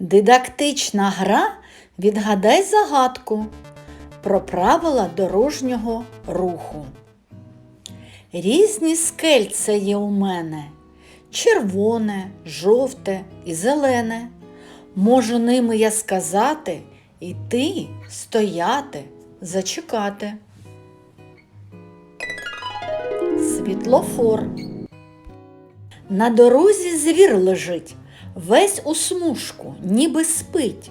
Дидактична гра Відгадай загадку про правила дорожнього руху. Різні скельця є у мене червоне, жовте і зелене. Можу ними я сказати іти, стояти, зачекати. Світлофор. На дорозі звір лежить, весь у смужку, ніби спить.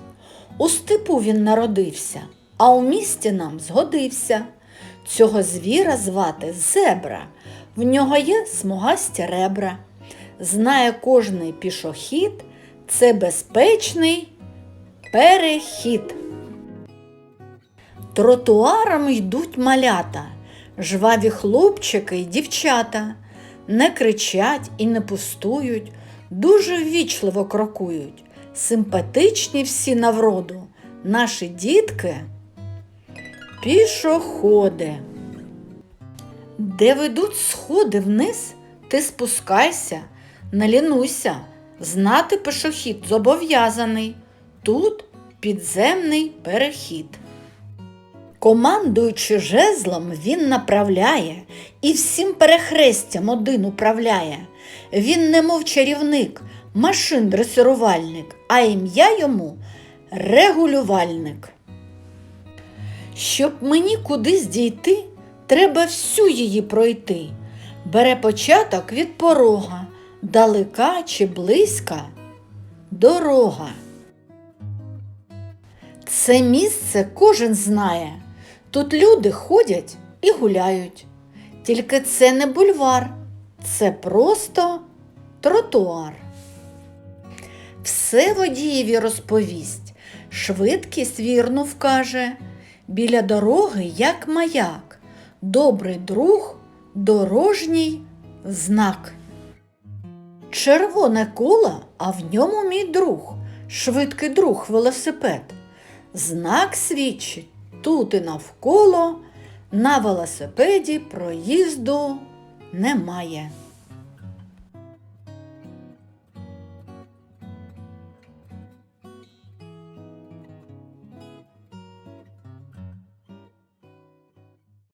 У степу він народився, а у місті нам згодився. Цього звіра звати зебра, в нього є смугасті ребра. Знає кожний пішохід, це безпечний перехід. Тротуаром йдуть малята, жваві хлопчики й дівчата, не кричать і не пустують, дуже ввічливо крокують, симпатичні всі навроду, наші дітки пішоходи. Де ведуть сходи вниз, ти спускайся, не знати пішохід зобов'язаний. Тут підземний перехід. Командуючи жезлом, він направляє і всім перехрестям один управляє. Він немов чарівник, машин дресирувальник, а ім'я йому регулювальник. Щоб мені кудись дійти, треба всю її пройти. Бере початок від порога, далека чи близька дорога. Це місце кожен знає. Тут люди ходять і гуляють. Тільки це не бульвар, це просто тротуар. Все водієві розповість, швидкість вірну вкаже. Біля дороги, як маяк, добрий друг, дорожній знак. Червоне коло, а в ньому мій друг, швидкий друг велосипед. Знак свідчить тут і навколо на велосипеді проїзду немає.